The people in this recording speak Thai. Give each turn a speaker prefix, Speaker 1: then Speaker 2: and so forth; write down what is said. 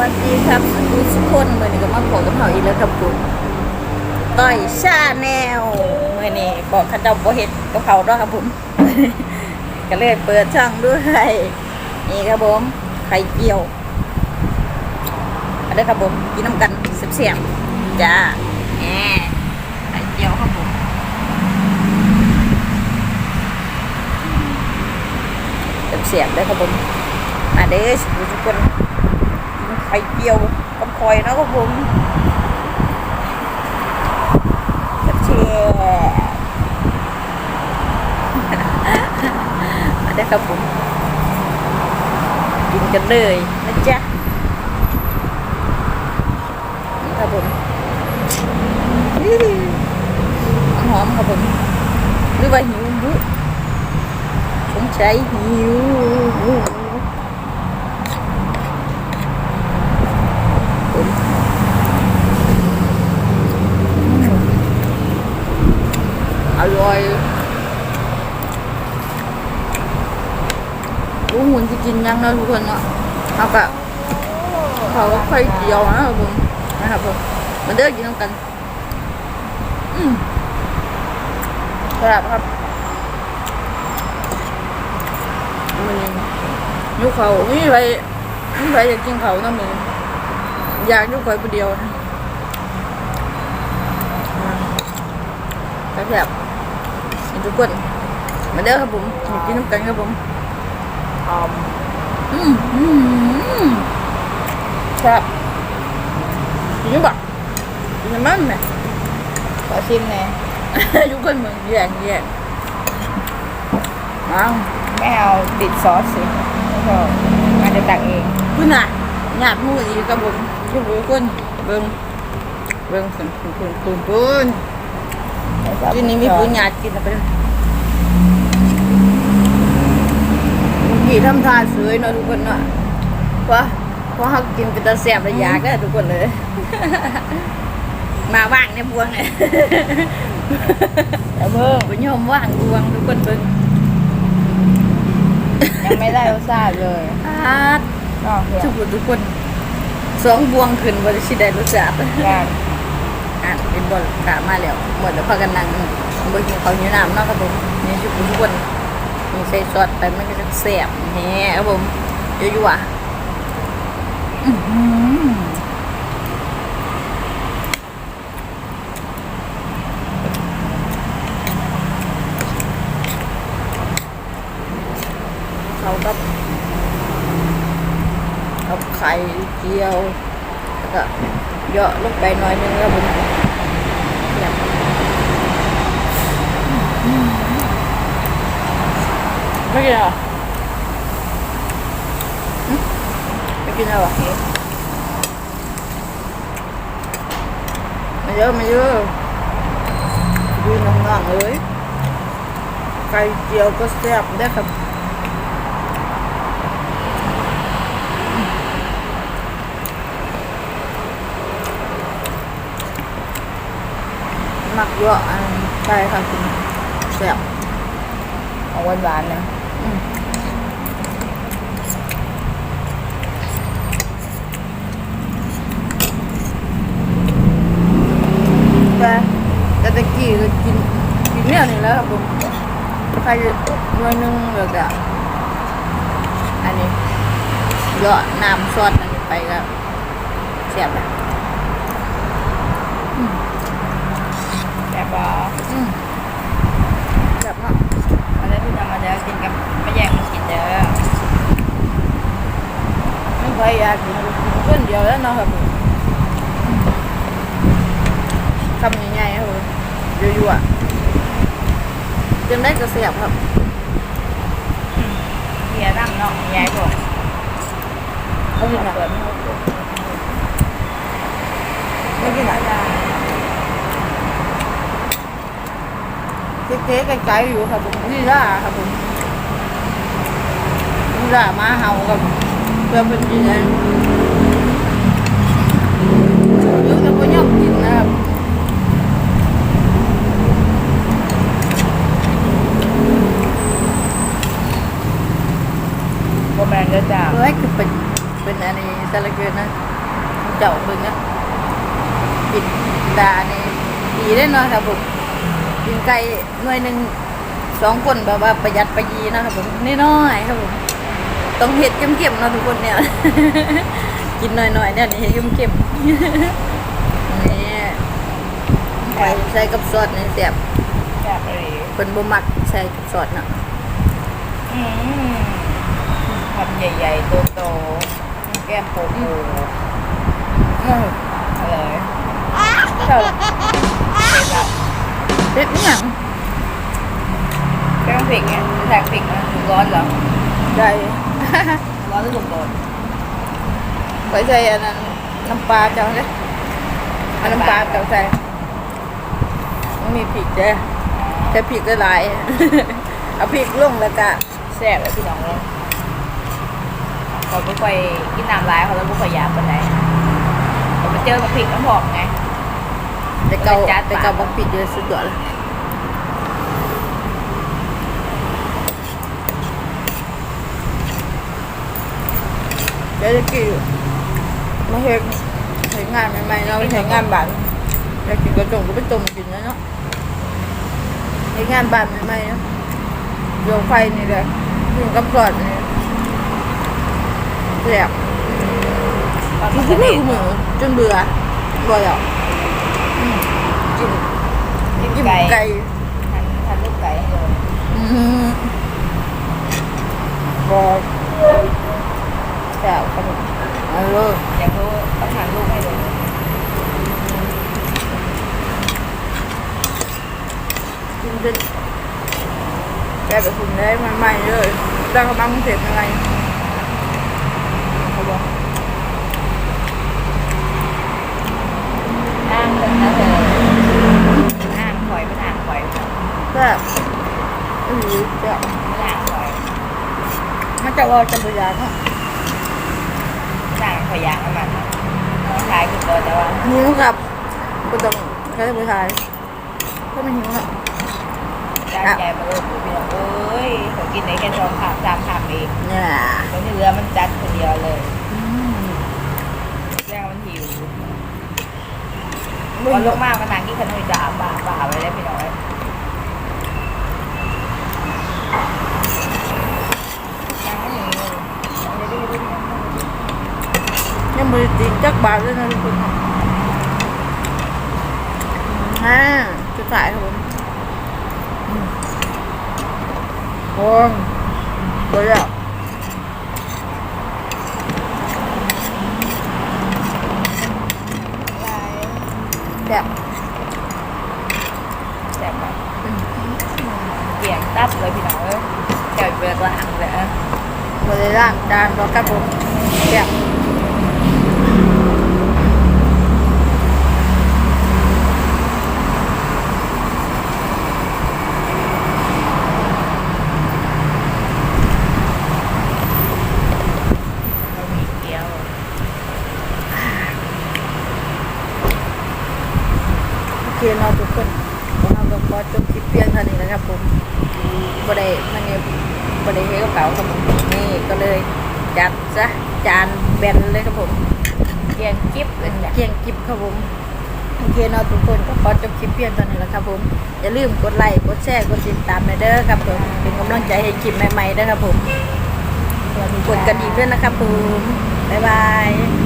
Speaker 1: วัสดีครับทุกคนเมื่อนี้ก็มาขอกับเขาอีกแล้วครับคุณต่อยชาแนลเมื่อนี้บอกข้าเจ้าบเฮ็ดกับเขาด้วยครับผมก็เลยเปิดช่องด้วยนี่ครับผมไข่เจียวอาเด้ครับผมกินน้ำกันเสียบๆจ้าแหมไข่เจียวครับผมเสียบๆเด้ครับผมมาเด้อทุกคน ไข่เจียวกับคอยนะครับผมเชียมาได้ครับผม กินกันเลยนะจ๊ะครับผมหอมครับผมหรือว่าหิวบุสงสัยหิว อ ร่อยรู้หุ่นจะกินยังนะทุกคนเนาะเอากะเขาก็ไข่เจียวนะครับผมนะครับผมมาเด้อกินน้ำกันอืมครับครับมันยุคเขานี่ไปนี่ไปอยากกินเขานาะมึงอยากยุคเขาคนเดียวนะแบบแบ ทุกคน มาเด้อครับผมมากินน้ำกันครับผมหอมอืมอืมอืมครับกินยังบอกกินยังมันไหม
Speaker 2: ขอชิมหน่อย
Speaker 1: ทุกคนมึงแย่งแย่งอ้าว
Speaker 2: ไม่เอาติดซอสสิไม่ชอบอาจจะตักเอง
Speaker 1: คุณน่ะหยาดมืออีกครับผมทุกคนเบิ้งเบิ้งคุณคุณคุณคุณคุณที่นี่มีปุญญาติกินอะไร กี่ทำทานสวยเนาะทุกคนเนาะเพราะเพราะเขากินเป็นตาแสบระยาก็ทุกคนเลย มาว่างเนี่ยบวงเนี่ย
Speaker 2: แล้วเพิ่ม
Speaker 1: บุญยมว่างบวงทุกคนเบิ่ง
Speaker 2: ยังไม่ได้รสชาติเลย
Speaker 1: อาดทุกคนทุกคนสองบวงขึ้นบริสิได้รสชาติ
Speaker 2: การ
Speaker 1: อะเป็นบอลกามาแล้วหมดแล้วพากันนั่งบนกินข้าเหนียวน้ำนาะครับผมนี่ทุกคน มีใส่ซอสไปมันก็จะแซ่บแหน่ครับผมยั่วๆอื้อหือเขาก็เอาไข่เจียว แล้วก็เยอะลงไปหน่อยนึงครับผมเนี่ย ไม่กินเหรอหึไม่กินเหรอมาเยอะมาเยอะดูน้องๆเลยไข่เจียวก็แซ่บได้ครับหมักเยอะอันใช่ค่ะคุณแซ่บ
Speaker 2: ของหวานหวานๆนะ
Speaker 1: แต่แต่ตะกี้ก็กินกินเนี่ยนี่แหล้วครับผมใครหน่วยหนึงเลยก็อันนี้เยอะน้ำซอสอันนี้ไปก็แซ่บนะ
Speaker 2: แต่บอ
Speaker 1: อืมแซ่บมาก
Speaker 2: มาได้ที่นำมาเด้อกินกับไม่แย่งกันกินเด้อ
Speaker 1: ไม่ค่อยอยากกินเพื่อนเดียวแล้วเนาะครับผมคำใหญ่ๆครับผมยั่วๆจนได้กระเสียบครับ
Speaker 2: เฮียนั่งเนาะยายบอก
Speaker 1: เขากินอะ
Speaker 2: เปิดไม่เขาเปิด
Speaker 1: ไม่กินอะ เจ๊ๆไกลๆอยู่ครับผมนี่ล่าครับผมนี่ล่ามาเห่ากับเพื่อนเป็นกินนะเดี๋ยวจะไปย่อมกินนะครับ
Speaker 2: โบแมนเด้อจ้า
Speaker 1: เฮ้ยคือเป็นเป็นอันนี้ซะเหลือเกินนะเจ้าเบิ่งนะกินดานี่ดีได้เนาะครับผม กินไก่หน่วยหนึ่งสองคนแบบว่าประหยัดประหยีเนาะครับผมน้อยๆครับผมต้องเห็ดเข้มๆเนาะทุกคนเนี่ย กินหน่อยๆเนี่ยนี่เห็ดเข้มๆนี่ไปใส่กับซอสนี่เสียบ
Speaker 2: แบบเลย
Speaker 1: เป็นบ่มักใส่กับซอสเนาะ
Speaker 2: อืมทำใหญ่ๆโตๆแก้มโตๆอืมอร่อยเท่า เผ็ดแบบ
Speaker 1: เผ็ดอหยัง
Speaker 2: แก้มพริกไงแทกพริกนะถูกร้อนเหรอ
Speaker 1: ได้
Speaker 2: ร้อนหรือถูกร้อน
Speaker 1: ไปใส่อันนั้นน้ำปลาเจ้าเลยเอาน้ำปลาเจ้าใส่มันมีพริกเด้ใส่พริกหลายๆเอาพริกลงแล้วก็
Speaker 2: แซ่บเลยพี่น้องเลยเขาไม่ค่อยกินน้ำร้ายเขาแล้วไม่ค่อยอยากปานใดเขาไปเจอกับพริกน้ำหอมไง
Speaker 1: แต่เกา
Speaker 2: จัดปาก
Speaker 1: แต่เกาบักพริกเยอะสุดยอดเลยเดี๋ยวจะกี่มาเห็นเห็นงานใหม่ๆเนาะเห็นงานบ้านอยากกินกระจงก็ไปจมกินแล้วเนาะเห็นงานบ้านใหม่ๆเนาะโยงไฟนี่เลยถึงกับสอดนี่แสบ
Speaker 2: ตอน
Speaker 1: กิ
Speaker 2: มันน
Speaker 1: ที่
Speaker 2: จะ
Speaker 1: นี่
Speaker 2: เด็ด
Speaker 1: เหมือจนเบื่อบ่อยอะ กิน
Speaker 2: กิน
Speaker 1: กิน
Speaker 2: ไก่
Speaker 1: ไก่
Speaker 2: ทานทานลูกไก่ให้เลย
Speaker 1: อืมบ่แซ่ขนมเอาเลย
Speaker 2: อยากรู้ต้องทานลูกให้เลย
Speaker 1: กินจนแกไปคุมได้ใหม่ๆเลยแล้กำลังเสร็จยังไงเขาบอก
Speaker 2: อ้างเลยนะเธออ้างหอยไม่อ้างหอย
Speaker 1: แซ่บอือแซ่บ
Speaker 2: ไม่อ้างหอย
Speaker 1: มันจะว่าจะบยานเนาะ
Speaker 2: ไม่อ้างหอยยางให้มันขายคือตัวแต่ว่า
Speaker 1: หิวกับบ่ต้องใช้ผู้ชายถ้าไม่หิวเนาะ
Speaker 2: จานใหญ่มาเลยพี่น้องเอ้ยเขากินได้แค่สองคำสามคำเอง
Speaker 1: เนี่ย
Speaker 2: คนที่เหลือมันจัดคนเดียวเลย
Speaker 1: อืม
Speaker 2: แรกมันหิว
Speaker 1: บ่
Speaker 2: วันล
Speaker 1: หิว
Speaker 2: งมากมันนางกินขนมจ่าบ่าบ่าไว้แล้วพี่น้องยังไม่หิวเดี๋ยวดูดู
Speaker 1: ยังมือจริงจักบาทเลยนะทุกคนอ่าจะถ่ายครับผมอืมโอ้ยบอยอะ
Speaker 2: ลาย
Speaker 1: แบบ
Speaker 2: แซ่บมากเกี่ยงตับเลยพี่น้องเอ้ยแก่เบือกละหังเลยอะ
Speaker 1: บริล่างจานบอกครับผมแบบ
Speaker 2: บะหมี่เกี๊ยว
Speaker 1: โอเคเนาะทุกคนเราก็ขอจบคลิปเพียงเท่านี้นะครับผมบ่ได้มันเนี่ยบ่ได้เฮกระเป๋าครับผมนี่ก็เลยจัดซะจานแบนเลยครับผม
Speaker 2: เกียงกิ๊บเลยเนี่ย
Speaker 1: เกียงกิบครับผมโอเคเนาะทุกคนก็ขอจบคลิปเพียงเท่านี้แหละครับผมอย่าลืมกดไลค์กดแชร์กดติดตามนเด้อครับผมเป็นกำลังใจให้คลิปใหม่ๆเด้อครับผมกดกระดิ่งด้วยนะครับผมบ๊ายบาย